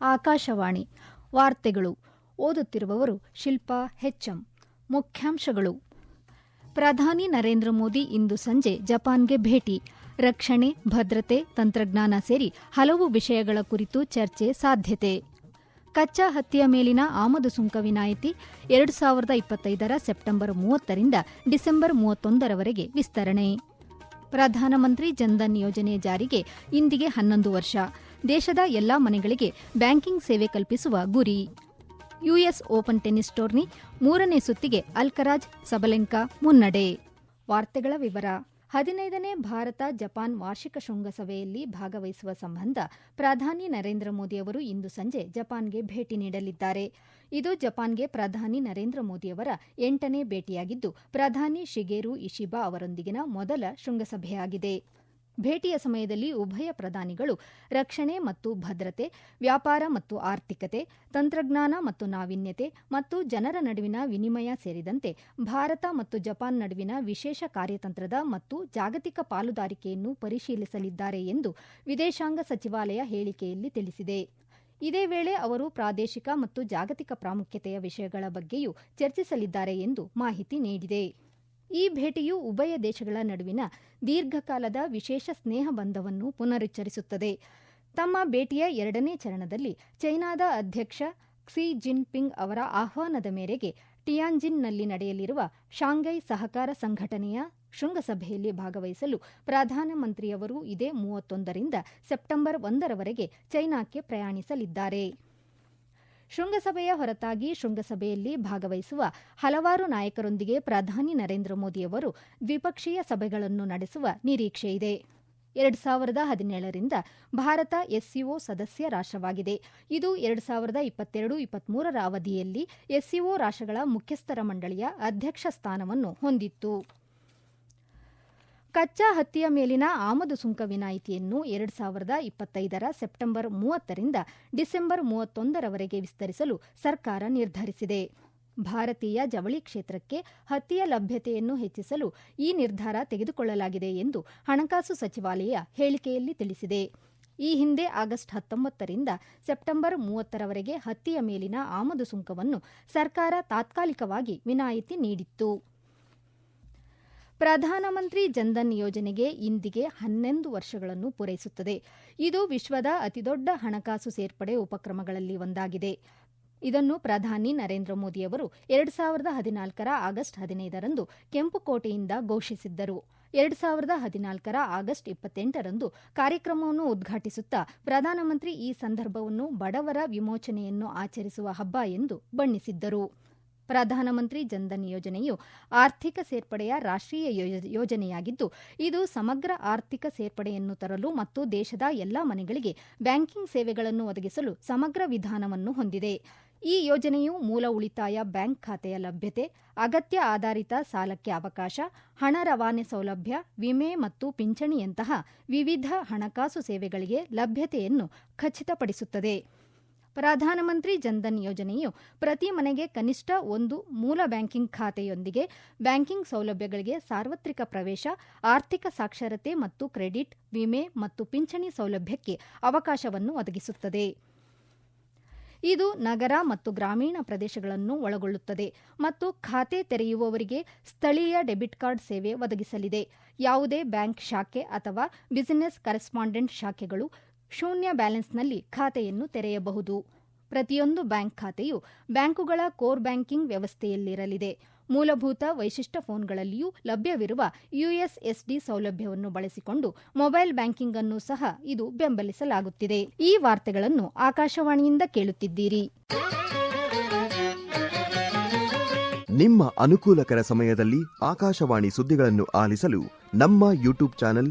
ಆಕಾಶವಾಣಿ ವಾರ್ತೆಗಳು ಓದುತ್ತಿರುವವರು ಶಿಲ್ಪಾ ಹೆಚ್ಎಂ. ಮುಖ್ಯಾಂಶಗಳು. ಪ್ರಧಾನಿ ನರೇಂದ್ರ ಮೋದಿ ಇಂದು ಸಂಜೆ ಜಪಾನ್ಗೆ ಭೇಟಿ. ರಕ್ಷಣೆ, ಭದ್ರತೆ, ತಂತ್ರಜ್ಞಾನ ಸೇರಿ ಹಲವು ವಿಷಯಗಳ ಕುರಿತು ಚರ್ಚೆ ಸಾಧ್ಯತೆ. ಕಚ್ಚಾ ಹತ್ತಿಯ ಮೇಲಿನ ಆಮದು ಸುಂಕ ವಿನಾಯಿತಿ ಎರಡು ಸಾವಿರದ ಇಪ್ಪತ್ತೈದರ ಸೆಪ್ಟೆಂಬರ್ ಮೂವತ್ತರಿಂದ ಡಿಸೆಂಬರ್ ಮೂವತ್ತೊಂದರವರೆಗೆ ವಿಸ್ತರಣೆ. ಪ್ರಧಾನಮಂತ್ರಿ ಜನ್ಧನ್ ಯೋಜನೆ ಜಾರಿಗೆ ಇಂದಿಗೆ ಹನ್ನೊಂದು ವರ್ಷ. ದೇಶದ ಎಲ್ಲಾ ಮನೆಗಳಿಗೆ ಬ್ಯಾಂಕಿಂಗ್ ಸೇವೆ ಕಲ್ಪಿಸುವ ಗುರಿ. ಯುಎಸ್ ಓಪನ್ ಟೆನ್ನಿಸ್ ಟೂರ್ನಿ ಮೂರನೇ ಸುತ್ತಿಗೆ ಅಲ್ಕರಾಜ್ ಸಬಲೆಂಕಾ ಮುನ್ನಡೆ. ವಾರ್ತೆಗಳ ವಿವರ. ಹದಿನೈದನೇ ಭಾರತ ಜಪಾನ್ ವಾರ್ಷಿಕ ಶೃಂಗಸಭೆಯಲ್ಲಿ ಭಾಗವಹಿಸುವ ಸಂಬಂಧ ಪ್ರಧಾನಿ ನರೇಂದ್ರ ಮೋದಿ ಅವರು ಇಂದು ಸಂಜೆ ಜಪಾನ್ಗೆ ಭೇಟಿ ನೀಡಲಿದ್ದಾರೆ. ಇದು ಜಪಾನ್ಗೆ ಪ್ರಧಾನಿ ನರೇಂದ್ರ ಮೋದಿಯವರ ಎಂಟನೇ ಭೇಟಿಯಾಗಿದ್ದು, ಪ್ರಧಾನಿ ಶಿಗೇರು ಇಶಿಬಾ ಅವರೊಂದಿಗಿನ ಮೊದಲ ಶೃಂಗಸಭೆಯಾಗಿದೆ. ಭೇಟಿಯ ಸಮಯದಲ್ಲಿ ಉಭಯ ಪ್ರಧಾನಿಗಳು ರಕ್ಷಣೆ ಮತ್ತು ಭದ್ರತೆ, ವ್ಯಾಪಾರ ಮತ್ತು ಆರ್ಥಿಕತೆ, ತಂತ್ರಜ್ಞಾನ ಮತ್ತು ನಾವೀನ್ಯತೆ ಮತ್ತು ಜನರ ನಡುವಿನ ವಿನಿಮಯ ಸೇರಿದಂತೆ ಭಾರತ ಮತ್ತು ಜಪಾನ್ ನಡುವಿನ ವಿಶೇಷ ಕಾರ್ಯತಂತ್ರದ ಮತ್ತು ಜಾಗತಿಕ ಪಾಲುದಾರಿಕೆಯನ್ನು ಪರಿಶೀಲಿಸಲಿದ್ದಾರೆ ಎಂದು ವಿದೇಶಾಂಗ ಸಚಿವಾಲಯ ಹೇಳಿಕೆಯಲ್ಲಿ ತಿಳಿಸಿದೆ. ಇದೇ ವೇಳೆ ಅವರು ಪ್ರಾದೇಶಿಕ ಮತ್ತು ಜಾಗತಿಕ ಪ್ರಾಮುಖ್ಯತೆಯ ವಿಷಯಗಳ ಬಗ್ಗೆಯೂ ಚರ್ಚಿಸಲಿದ್ದಾರೆ ಎಂದು ಮಾಹಿತಿ ನೀಡಿದೆ. ಈ ಭೇಟಿಯು ಉಭಯ ದೇಶಗಳ ನಡುವಿನ ದೀರ್ಘಕಾಲದ ವಿಶೇಷ ಸ್ನೇಹ ಬಂಧವನ್ನು ಪುನರುಚ್ಚರಿಸುತ್ತದೆ. ತಮ್ಮ ಭೇಟಿಯ ಎರಡನೇ ಚರಣದಲ್ಲಿ ಚೈನಾದ ಅಧ್ಯಕ್ಷ ಕ್ಸಿ ಜಿನ್ಪಿಂಗ್ ಅವರ ಆಹ್ವಾನದ ಮೇರೆಗೆ ಟಿಯಾನ್ಜಿನ್ನಲ್ಲಿ ನಡೆಯಲಿರುವ ಶಾಂಘೈ ಸಹಕಾರ ಸಂಘಟನೆಯ ಶೃಂಗಸಭೆಯಲ್ಲಿ ಭಾಗವಹಿಸಲು ಪ್ರಧಾನಮಂತ್ರಿಯವರು ಇದೇ ಮೂವತ್ತೊಂದರಿಂದ ಸೆಪ್ಟೆಂಬರ್ ಒಂದರವರೆಗೆ ಚೈನಾಕ್ಕೆ ಪ್ರಯಾಣಿಸಲಿದ್ದಾರೆ. ಶೃಂಗಸಭೆಯ ಹೊರತಾಗಿ ಶೃಂಗಸಭೆಯಲ್ಲಿ ಭಾಗವಹಿಸುವ ಹಲವಾರು ನಾಯಕರೊಂದಿಗೆ ಪ್ರಧಾನಿ ನರೇಂದ್ರ ಮೋದಿಯವರು ದ್ವಿಪಕ್ಷೀಯ ಸಭೆಗಳನ್ನು ನಡೆಸುವ ನಿರೀಕ್ಷೆಯಿದೆ ಎರಡು ಸಾವಿರದ ಹದಿನೇಳರಿಂದ ಭಾರತ ಎಸ್ಸಿಒ ಸದಸ್ಯ ರಾಷ್ಟವಾಗಿದೆ ಇದು ಎರಡು ಸಾವಿರದ ಇಪ್ಪತ್ತೆರಡು, ಇಪ್ಪತ್ಮೂರರ ಅವಧಿಯಲ್ಲಿ ಎಸ್ಸಿಒ ರಾಷ್ಟಗಳ ಮುಖ್ಯಸ್ಥರ ಮಂಡಳಿಯ ಅಧ್ಯಕ್ಷ ಸ್ಥಾನವನ್ನು ಹೊಂದಿತ್ತು. ಕಚ್ಚಾ ಹತ್ತಿಯ ಮೇಲಿನ ಆಮದು ಸುಂಕ ವಿನಾಯಿತಿಯನ್ನು ಎರಡು ಸಾವಿರದ ಇಪ್ಪತ್ತೈದರ ಸೆಪ್ಟೆಂಬರ್ ಮೂವತ್ತರಿಂದ ಡಿಸೆಂಬರ್ ಮೂವತ್ತೊಂದರವರೆಗೆ ವಿಸ್ತರಿಸಲು ಸರ್ಕಾರ ನಿರ್ಧರಿಸಿದೆ. ಭಾರತೀಯ ಜವಳಿ ಕ್ಷೇತ್ರಕ್ಕೆ ಹತ್ತಿಯ ಲಭ್ಯತೆಯನ್ನು ಹೆಚ್ಚಿಸಲು ಈ ನಿರ್ಧಾರ ತೆಗೆದುಕೊಳ್ಳಲಾಗಿದೆ ಎಂದು ಹಣಕಾಸು ಸಚಿವಾಲಯ ಹೇಳಿಕೆಯಲ್ಲಿ ತಿಳಿಸಿದೆ. ಈ ಹಿಂದೆ ಆಗಸ್ಟ್ ಹತ್ತೊಂಬತ್ತರಿಂದ ಸೆಪ್ಟೆಂಬರ್ ಮೂವತ್ತರವರೆಗೆ ಹತ್ತಿಯ ಮೇಲಿನ ಆಮದು ಸುಂಕವನ್ನು ಸರ್ಕಾರ ತಾತ್ಕಾಲಿಕವಾಗಿ ವಿನಾಯಿತಿ ನೀಡಿತ್ತು. ಪ್ರಧಾನಮಂತ್ರಿ ಜನ್ಧನ್ ಯೋಜನೆಗೆ ಇಂದಿಗೆ ಹನ್ನೊಂದು ವರ್ಷಗಳನ್ನು ಪೂರೈಸುತ್ತದೆ. ಇದು ವಿಶ್ವದ ಅತಿದೊಡ್ಡ ಹಣಕಾಸು ಸೇರ್ಪಡೆ ಉಪಕ್ರಮಗಳಲ್ಲಿ ಒಂದಾಗಿದೆ. ಇದನ್ನು ಪ್ರಧಾನಿ ನರೇಂದ್ರ ಮೋದಿಯವರು ಎರಡು ಸಾವಿರದ ಹದಿನಾಲ್ಕರ ಆಗಸ್ಟ್ ಹದಿನೈದರಂದು ಕೆಂಪುಕೋಟೆಯಿಂದ ಘೋಷಿಸಿದ್ದರು. ಎರಡು ಸಾವಿರದ ಹದಿನಾಲ್ಕರ ಆಗಸ್ಟ್ ಇಪ್ಪತ್ತೆಂಟರಂದು ಕಾರ್ಯಕ್ರಮವನ್ನು ಉದ್ಘಾಟಿಸುತ್ತಾ ಪ್ರಧಾನಮಂತ್ರಿ ಈ ಸಂದರ್ಭವನ್ನು ಬಡವರ ವಿಮೋಚನೆಯನ್ನು ಆಚರಿಸುವ ಹಬ್ಬ ಎಂದು ಬಣ್ಣಿಸಿದ್ದರು. ಪ್ರಧಾನಮಂತ್ರಿ ಜನ್ಧನ್ ಯೋಜನೆಯು ಆರ್ಥಿಕ ಸೇರ್ಪಡೆಯ ರಾಷ್ಟೀಯ ಯೋಜನೆಯಾಗಿದ್ದು, ಇದು ಸಮಗ್ರ ಆರ್ಥಿಕ ಸೇರ್ಪಡೆಯನ್ನು ತರಲು ಮತ್ತು ದೇಶದ ಎಲ್ಲಾ ಮನೆಗಳಿಗೆ ಬ್ಯಾಂಕಿಂಗ್ ಸೇವೆಗಳನ್ನು ಒದಗಿಸಲು ಸಮಗ್ರ ವಿಧಾನವನ್ನು ಹೊಂದಿದೆ. ಈ ಯೋಜನೆಯು ಮೂಲ ಉಳಿತಾಯ ಬ್ಯಾಂಕ್ ಖಾತೆಯ ಲಭ್ಯತೆ, ಅಗತ್ಯ ಆಧಾರಿತ ಸಾಲಕ್ಕೆ ಅವಕಾಶ, ಹಣ ರವಾನೆ ಸೌಲಭ್ಯ, ವಿಮೆ ಮತ್ತು ಪಿಂಚಣಿಯಂತಹ ವಿವಿಧ ಹಣಕಾಸು ಸೇವೆಗಳಿಗೆ ಲಭ್ಯತೆಯನ್ನು ಖಚಿತಪಡಿಸುತ್ತದೆ. ಪ್ರಧಾನಮಂತ್ರಿ ಜನ್ಧನ್ ಯೋಜನೆಯು ಪ್ರತಿ ಮನೆಗೆ ಕನಿಷ್ಠ ಒಂದು ಮೂಲ ಬ್ಯಾಂಕಿಂಗ್ ಖಾತೆಯೊಂದಿಗೆ ಬ್ಯಾಂಕಿಂಗ್ ಸೌಲಭ್ಯಗಳಿಗೆ ಸಾರ್ವತ್ರಿಕ ಪ್ರವೇಶ, ಆರ್ಥಿಕ ಸಾಕ್ಷರತೆ ಮತ್ತು ಕ್ರೆಡಿಟ್, ವಿಮೆ ಮತ್ತು ಪಿಂಚಣಿ ಸೌಲಭ್ಯಕ್ಕೆ ಅವಕಾಶವನ್ನು ಒದಗಿಸುತ್ತದೆ. ಇದು ನಗರ ಮತ್ತು ಗ್ರಾಮೀಣ ಪ್ರದೇಶಗಳನ್ನು ಒಳಗೊಳ್ಳುತ್ತದೆ ಮತ್ತು ಖಾತೆ ತೆರೆಯುವವರಿಗೆ ಸ್ಥಳೀಯ ಡೆಬಿಟ್ ಕಾರ್ಡ್ ಸೇವೆ ಒದಗಿಸಲಿದೆ. ಯಾವುದೇ ಬ್ಯಾಂಕ್ ಶಾಖೆ ಅಥವಾ ಬಿಸಿನೆಸ್ ಕರೆಸ್ಪಾಂಡೆಂಟ್ ಶಾಖೆಗಳು ಶೂನ್ಯ ಬ್ಯಾಲೆನ್ಸ್ನಲ್ಲಿ ಖಾತೆಯನ್ನು ತೆರೆಯಬಹುದು. ಪ್ರತಿಯೊಂದು ಬ್ಯಾಂಕ್ ಖಾತೆಯು ಬ್ಯಾಂಕುಗಳ ಕೋರ್ ಬ್ಯಾಂಕಿಂಗ್ ವ್ಯವಸ್ಥೆಯಲ್ಲಿರಲಿದೆ. ಮೂಲಭೂತ ವೈಶಿಷ್ಟ್ಯ ಫೋನ್ಗಳಲ್ಲಿಯೂ ಲಭ್ಯವಿರುವ ಯುಎಸ್ಎಸ್ಡಿ ಸೌಲಭ್ಯವನ್ನು ಬಳಸಿಕೊಂಡು ಮೊಬೈಲ್ ಬ್ಯಾಂಕಿಂಗ್ ಅನ್ನು ಸಹ ಇದು ಬೆಂಬಲಿಸಲಾಗುತ್ತಿದೆ. ಈ ವಾರ್ತೆಗಳನ್ನು ಆಕಾಶವಾಣಿಯಿಂದ ಕೇಳುತ್ತಿದ್ದೀರಿ. ನಿಮ್ಮ ಅನುಕೂಲಕರ ಸಮಯದಲ್ಲಿ ಆಕಾಶವಾಣಿ ಸುದ್ದಿಗಳನ್ನು ಆಲಿಸಲು ನಮ್ಮ ಯೂಟ್ಯೂಬ್ ಚಾನೆಲ್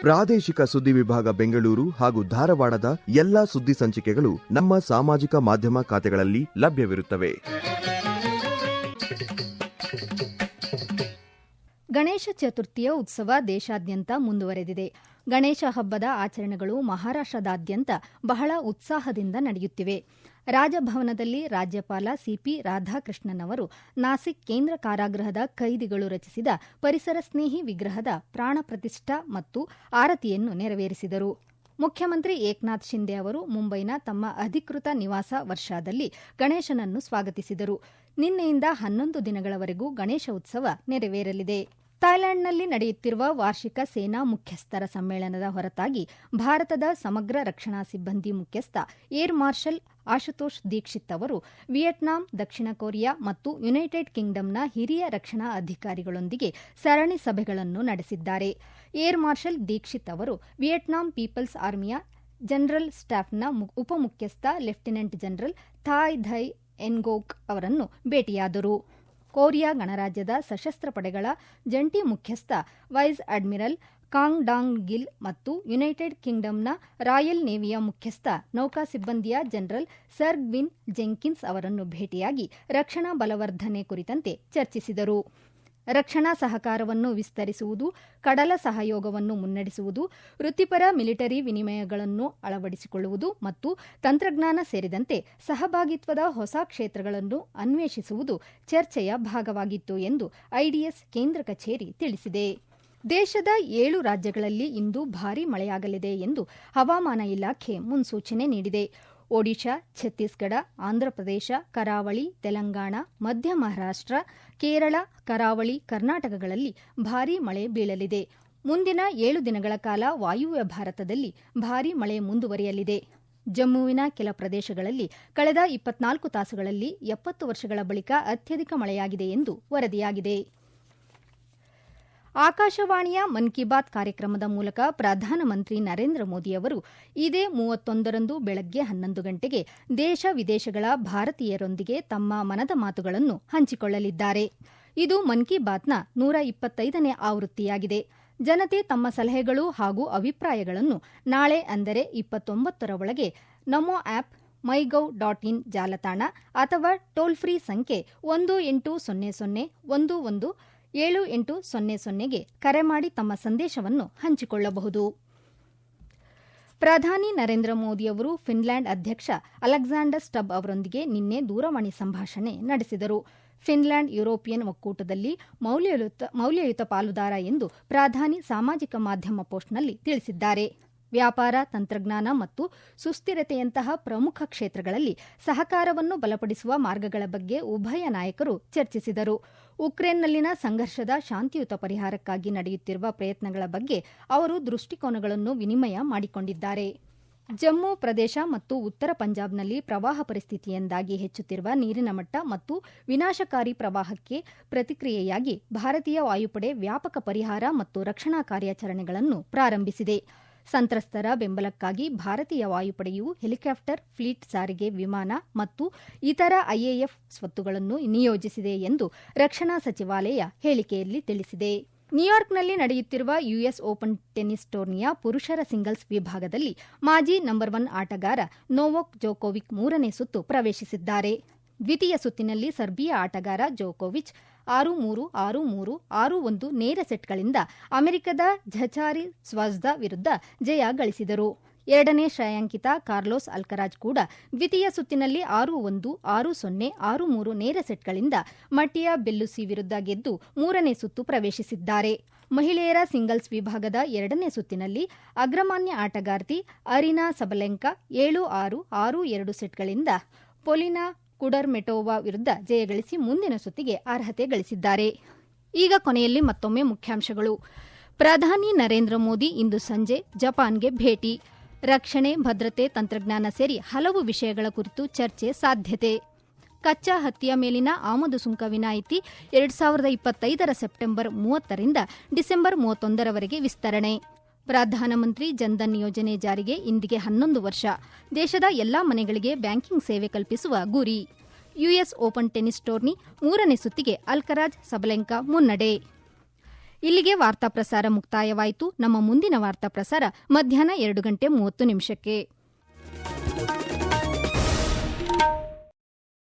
ಪ್ರಾದೇಶಿಕ ಸುದ್ದಿ ವಿಭಾಗ ಬೆಂಗಳೂರು ಹಾಗೂ ಧಾರವಾಡದ ಎಲ್ಲಾ ಸುದ್ದಿ ಸಂಚಿಕೆಗಳು ನಮ್ಮ ಸಾಮಾಜಿಕ ಮಾಧ್ಯಮ ಖಾತೆಗಳಲ್ಲಿ ಲಭ್ಯವಿರುತ್ತವೆ. ಗಣೇಶ ಚತುರ್ಥಿಯ ಉತ್ಸವ ದೇಶಾದ್ಯಂತ ಮುಂದುವರೆದಿದೆ. ಗಣೇಶ ಹಬ್ಬದ ಆಚರಣೆಗಳು ಮಹಾರಾಷ್ಟ್ರದಾದ್ಯಂತ ಬಹಳ ಉತ್ಸಾಹದಿಂದ ನಡೆಯುತ್ತಿವೆ. ರಾಜಭವನದಲ್ಲಿ ರಾಜ್ಯಪಾಲ ಸಿಪಿ ರಾಧಾಕೃಷ್ಣನ್ ಅವರು ನಾಸಿಕ್ ಕೇಂದ್ರ ಕಾರಾಗೃಹದ ಕೈದಿಗಳು ರಚಿಸಿದ ಪರಿಸರ ಸ್ನೇಹಿ ವಿಗ್ರಹದ ಪ್ರಾಣ ಪ್ರತಿಷ್ಠಾ ಮತ್ತು ಆರತಿಯನ್ನು ನೆರವೇರಿಸಿದರು. ಮುಖ್ಯಮಂತ್ರಿ ಏಕನಾಥ್ ಶಿಂದೆ ಅವರು ಮುಂಬೈನ ತಮ್ಮ ಅಧಿಕೃತ ನಿವಾಸ ವರ್ಷಾದಲ್ಲಿ ಗಣೇಶನನ್ನು ಸ್ವಾಗತಿಸಿದರು. ನಿನ್ನೆಯಿಂದ ಹನ್ನೊಂದು ದಿನಗಳವರೆಗೂ ಗಣೇಶ ಉತ್ಸವ ನೆರವೇರಲಿದೆ. ಥೈಲ್ಯಾಂಡ್ನಲ್ಲಿ ನಡೆಯುತ್ತಿರುವ ವಾರ್ಷಿಕ ಸೇನಾ ಮುಖ್ಯಸ್ಥರ ಸಮ್ಮೇಳನದ ಹೊರತಾಗಿ ಭಾರತದ ಸಮಗ್ರ ರಕ್ಷಣಾ ಸಿಬ್ಬಂದಿ ಮುಖ್ಯಸ್ಥ ಏರ್ ಮಾರ್ಷಲ್ ಆಶುತೋಷ್ ದೀಕ್ಷಿತ್ ಅವರು ವಿಯೆಟ್ನಾಂ, ದಕ್ಷಿಣ ಕೊರಿಯಾ ಮತ್ತು ಯುನೈಟೆಡ್ ಕಿಂಗ್ಡಮ್ನ ಹಿರಿಯ ರಕ್ಷಣಾ ಅಧಿಕಾರಿಗಳೊಂದಿಗೆ ಸರಣಿ ಸಭೆಗಳನ್ನು ನಡೆಸಿದ್ದಾರೆ. ಏರ್ ಮಾರ್ಷಲ್ ದೀಕ್ಷಿತ್ ಅವರು ವಿಯೆಟ್ನಾಂ ಪೀಪಲ್ಸ್ ಆರ್ಮಿಯ ಜನರಲ್ ಸ್ಟಾಫ್ನ ಉಪಮುಖ್ಯಸ್ಥ lieutenant general Thai Dai Ngoc ಅವರನ್ನು ಭೇಟಿಯಾದರು. ಕೊರಿಯಾ ಗಣರಾಜ್ಯದ ಸಶಸ್ತ್ರ ಪಡೆಗಳ ಜಂಟಿ ಮುಖ್ಯಸ್ಥ vice admiral Kang Dong Gil ಮತ್ತು ಯುನೈಟೆಡ್ ಕಿಂಗ್ಡಮ್ನ ರಾಯಲ್ ನೇವಿಯ ಮುಖ್ಯಸ್ಥ ನೌಕಾ ಸಿಬ್ಬಂದಿಯ ಜನರಲ್ ಸರ್ ವಿನ್ ಜೆಂಕಿನ್ಸ್ ಅವರನ್ನು ಭೇಟಿಯಾಗಿ ರಕ್ಷಣಾ ಬಲವರ್ಧನೆ ಕುರಿತಂತೆ ಚರ್ಚಿಸಿದರು. ರಕ್ಷಣಾ ಸಹಕಾರವನ್ನು ವಿಸ್ತರಿಸುವುದು, ಕಡಲ ಸಹಯೋಗವನ್ನು ಮುನ್ನಡೆಸುವುದು, ವೃತ್ತಿಪರ ಮಿಲಿಟರಿ ವಿನಿಮಯಗಳನ್ನು ಅಳವಡಿಸಿಕೊಳ್ಳುವುದು ಮತ್ತು ತಂತ್ರಜ್ಞಾನ ಸೇರಿದಂತೆ ಸಹಭಾಗಿತ್ವದ ಹೊಸ ಕ್ಷೇತ್ರಗಳನ್ನು ಅನ್ವೇಷಿಸುವುದು ಚರ್ಚೆಯ ಭಾಗವಾಗಿತ್ತು ಎಂದು ಐಡಿಎಸ್ ಕೇಂದ್ರ ಕಚೇರಿ ತಿಳಿಸಿದೆ. ದೇಶದ ಏಳು ರಾಜ್ಯಗಳಲ್ಲಿ ಇಂದು ಭಾರೀ ಮಳೆಯಾಗಲಿದೆ ಎಂದು ಹವಾಮಾನ ಇಲಾಖೆ ಮುನ್ಸೂಚನೆ ನೀಡಿದೆ. ಒಡಿಶಾ, ಛತ್ತೀಸ್ಗಢ, ಆಂಧ್ರಪ್ರದೇಶ, ಕರಾವಳಿ, ತೆಲಂಗಾಣ, ಮಧ್ಯ ಮಹಾರಾಷ್ಟ್ರ ಕೇರಳ, ಕರಾವಳಿ, ಕರ್ನಾಟಕಗಳಲ್ಲಿ ಭಾರೀ ಮಳೆ ಬೀಳಲಿದೆ. ಮುಂದಿನ ಏಳು ದಿನಗಳ ಕಾಲ ವಾಯುವ್ಯ ಭಾರತದಲ್ಲಿ ಭಾರೀ ಮಳೆ ಮುಂದುವರಿಯಲಿದೆ. ಜಮ್ಮುವಿನ ಕೆಲ ಪ್ರದೇಶಗಳಲ್ಲಿ ಕಳೆದ ಇಪ್ಪತ್ನಾಲ್ಕು ತಾಸುಗಳಲ್ಲಿ ಎಪ್ಪತ್ತು ವರ್ಷಗಳ ಬಳಿಕ ಅತ್ಯಧಿಕ ಮಳೆಯಾಗಿದೆ ಎಂದು ವರದಿಯಾಗಿದೆ. ಆಕಾಶವಾಣಿಯ ಮನ್ ಕಿ ಬಾತ್ ಕಾರ್ಯಕ್ರಮದ ಮೂಲಕ ಪ್ರಧಾನಮಂತ್ರಿ ನರೇಂದ್ರ ಮೋದಿ ಅವರು ಇದೇ ಮೂವತ್ತೊಂದರಂದು ಬೆಳಗ್ಗೆ ಹನ್ನೊಂದು ಗಂಟೆಗೆ ದೇಶ ವಿದೇಶಗಳ ಭಾರತೀಯರೊಂದಿಗೆ ತಮ್ಮ ಮನದ ಮಾತುಗಳನ್ನು ಹಂಚಿಕೊಳ್ಳಲಿದ್ದಾರೆ. ಇದು ಮನ್ ಕಿ ಬಾತ್ನ ನೂರ ಇಪ್ಪತ್ತೈದನೇ ಆವೃತ್ತಿಯಾಗಿದೆ. ಜನತೆ ತಮ್ಮ ಸಲಹೆಗಳು ಹಾಗೂ ಅಭಿಪ್ರಾಯಗಳನ್ನು ನಾಳೆ ಅಂದರೆ ಇಪ್ಪತ್ತೊಂಬತ್ತರ ಒಳಗೆ ನಮೋ ಆಪ್ ಮೈಗೌ ಡಾಟ್ ಇನ್ ಜಾಲತಾಣ ಅಥವಾ ಟೋಲ್ ಫ್ರೀ ಸಂಖ್ಯೆ ಒಂದು ಎಂಟು ಸೊನ್ನೆ ಸೊನ್ನೆ ಒಂದು ಒಂದು ಏಳು ಎಂಟು ಸೊನ್ನೆ ಸೊನ್ನೆಗೆ ಕರೆ ಮಾಡಿ ತಮ್ಮ ಸಂದೇಶವನ್ನು ಹಂಚಿಕೊಳ್ಳಬಹುದು. ಪ್ರಧಾನಿ ನರೇಂದ್ರ ಮೋದಿ ಅವರು ಫಿನ್ಲ್ಯಾಂಡ್ ಅಧ್ಯಕ್ಷ ಅಲೆಕ್ಸಾಂಡರ್ ಸ್ಟಬ್ ಅವರೊಂದಿಗೆ ನಿನ್ನೆ ದೂರವಾಣಿ ಸಂಭಾಷಣೆ ನಡೆಸಿದರು. ಫಿನ್ಲ್ಯಾಂಡ್ ಯುರೋಪಿಯನ್ ಒಕ್ಕೂಟದಲ್ಲಿ ಮೌಲ್ಯಯುತ ಮೌಲ್ಯಯುತ ಪಾಲುದಾರ ಎಂದು ಪ್ರಧಾನಿ ಸಾಮಾಜಿಕ ಮಾಧ್ಯಮ ಪೋಸ್ಟ್ನಲ್ಲಿ ತಿಳಿಸಿದ್ದಾರೆ. ವ್ಯಾಪಾರ, ತಂತ್ರಜ್ಞಾನ ಮತ್ತು ಸುಸ್ಥಿರತೆಯಂತಹ ಪ್ರಮುಖ ಕ್ಷೇತ್ರಗಳಲ್ಲಿ ಸಹಕಾರವನ್ನು ಬಲಪಡಿಸುವ ಮಾರ್ಗಗಳ ಬಗ್ಗೆ ಉಭಯ ನಾಯಕರು ಚರ್ಚಿಸಿದರು. ಉಕ್ರೇನ್ನಲ್ಲಿನ ಸಂಘರ್ಷದ ಶಾಂತಿಯುತ ಪರಿಹಾರಕ್ಕಾಗಿ ನಡೆಯುತ್ತಿರುವ ಪ್ರಯತ್ನಗಳ ಬಗ್ಗೆ ಅವರು ದೃಷ್ಟಿಕೋನಗಳನ್ನು ವಿನಿಮಯ ಮಾಡಿಕೊಂಡಿದ್ದಾರೆ. ಜಮ್ಮು ಪ್ರದೇಶ ಮತ್ತು ಉತ್ತರ ಪಂಜಾಬ್ನಲ್ಲಿ ಪ್ರವಾಹ ಪರಿಸ್ಥಿತಿಯಿಂದಾಗಿ ಹೆಚ್ಚುತ್ತಿರುವ ನೀರಿನ ಮಟ್ಟ ಮತ್ತು ವಿನಾಶಕಾರಿ ಪ್ರವಾಹಕ್ಕೆ ಪ್ರತಿಕ್ರಿಯೆಯಾಗಿ ಭಾರತೀಯ ವಾಯುಪಡೆ ವ್ಯಾಪಕ ಪರಿಹಾರ ಮತ್ತು ರಕ್ಷಣಾ ಕಾರ್ಯಾಚರಣೆಗಳನ್ನು ಪ್ರಾರಂಭಿಸಿದೆ. ಸಂತ್ರಸ್ತರ ಬೆಂಬಲಕ್ಕಾಗಿ ಭಾರತೀಯ ವಾಯುಪಡೆಯು ಹೆಲಿಕಾಪ್ಟರ್, ಫ್ಲೀಟ್ ಸಾರಿಗೆ ವಿಮಾನ ಮತ್ತು ಇತರ ಐಎಎಫ್ ಸ್ವತ್ತುಗಳನ್ನು ನಿಯೋಜಿಸಿದೆ ಎಂದು ರಕ್ಷಣಾ ಸಚಿವಾಲಯ ಹೇಳಿಕೆಯಲ್ಲಿ ತಿಳಿಸಿದೆ. ನ್ಯೂಯಾರ್ಕ್ನಲ್ಲಿ ನಡೆಯುತ್ತಿರುವ ಯುಎಸ್ ಓಪನ್ ಟೆನ್ನಿಸ್ ಟೂರ್ನಿಯ ಪುರುಷರ ಸಿಂಗಲ್ಸ್ ವಿಭಾಗದಲ್ಲಿ ಮಾಜಿ ನಂಬರ್ ಒನ್ ಆಟಗಾರ ನೋವೋಕ್ ಜೋಕೋವಿಕ್ ಮೂರನೇ ಸುತ್ತು ಪ್ರವೇಶಿಸಿದ್ದಾರೆ. ದ್ವಿತೀಯ ಸುತ್ತಿನಲ್ಲಿ ಸರ್ಬಿಯಾ ಆಟಗಾರ ಜೋಕೋವಿಚ್ ಆರು ಮೂರು ಆರು ಮೂರು ಆರು ಒಂದು ನೇರ ಸೆಟ್ಗಳಿಂದ ಅಮೆರಿಕದ ಝಚಾರಿ ಸ್ವಾಜ್ದ ವಿರುದ್ಧ ಜಯ ಗಳಿಸಿದರು. ಎರಡನೇ ಶ್ರೇಯಾಂಕಿತ ಕಾರ್ಲೋಸ್ ಅಲ್ಕರಾಜ್ ಕೂಡ ದ್ವಿತೀಯ ಸುತ್ತಿನಲ್ಲಿ ಆರು ಒಂದು ಆರು ಸೊನ್ನೆ ಆರು ಮೂರು ನೇರ ಸೆಟ್ಗಳಿಂದ ಮಟಿಯಾ ಬೆಲ್ಲುಸಿ ವಿರುದ್ಧ ಗೆದ್ದು ಮೂರನೇ ಸುತ್ತು ಪ್ರವೇಶಿಸಿದ್ದಾರೆ. ಮಹಿಳೆಯರ ಸಿಂಗಲ್ಸ್ ವಿಭಾಗದ ಎರಡನೇ ಸುತ್ತಿನಲ್ಲಿ ಅಗ್ರಮಾನ್ಯ ಆಟಗಾರ್ತಿ ಅರಿನಾ ಸಬಲೆಂಕ ಏಳು ಆರು ಆರು ಎರಡು ಸೆಟ್ಗಳಿಂದ ಪೊಲಿನಾ ಕುಡರ್ಮೆಟೋವಾ ವಿರುದ್ಧ ಜಯಗಳಿಸಿ ಮುಂದಿನ ಸುತ್ತಿಗೆ ಅರ್ಹತೆ ಗಳಿಸಿದ್ದಾರೆ. ಈಗ ಕೊನೆಯಲ್ಲಿ ಮತ್ತೊಮ್ಮೆ ಮುಖ್ಯಾಂಶಗಳು. ಪ್ರಧಾನಿ ನರೇಂದ್ರ ಮೋದಿ ಇಂದು ಸಂಜೆ ಜಪಾನ್ಗೆ ಭೇಟಿ. ರಕ್ಷಣೆ, ಭದ್ರತೆ, ತಂತ್ರಜ್ಞಾನ ಸೇರಿ ಹಲವು ವಿಷಯಗಳ ಕುರಿತು ಚರ್ಚೆ ಸಾಧ್ಯತೆ. ಕಚ್ಚಾ ಹತ್ತಿಯ ಮೇಲಿನ ಆಮದು ಸುಂಕ ವಿನಾಯಿತಿ ಎರಡು ಸಾವಿರದ ಇಪ್ಪತ್ತೈದರ ಸೆಪ್ಟೆಂಬರ್ ಮೂವತ್ತರಿಂದ ಡಿಸೆಂಬರ್ ಮೂವತ್ತೊಂದರವರೆಗೆ ವಿಸ್ತರಣೆ. ಪ್ರಧಾನಮಂತ್ರಿ ಜನ್ಧನ್ ಯೋಜನೆ ಜಾರಿಗೆ ಇಂದಿಗೆ ಹನ್ನೊಂದು ವರ್ಷ. ದೇಶದ ಎಲ್ಲಾ ಮನೆಗಳಿಗೆ ಬ್ಯಾಂಕಿಂಗ್ ಸೇವೆ ಕಲ್ಪಿಸುವ ಗುರಿ. ಯುಎಸ್ ಓಪನ್ ಟೆನಿಸ್ ಟೂರ್ನಿ ಮೂರನೇ ಸುತ್ತಿಗೆ ಅಲ್ಕರಾಜ್ ಸಬಲೆಂಕಾ ಮುನ್ನಡೆ. ಇಲ್ಲಿಗೆ ವಾರ್ತಾ ಪ್ರಸಾರ ಮುಕ್ತಾಯವಾಯಿತು. ನಮ್ಮ ಮುಂದಿನ ವಾರ್ತಾ ಪ್ರಸಾರ ಮಧ್ಯಾಹ್ನ ಎರಡು ಗಂಟೆ ಮೂವತ್ತು ನಿಮಿಷಕ್ಕೆ.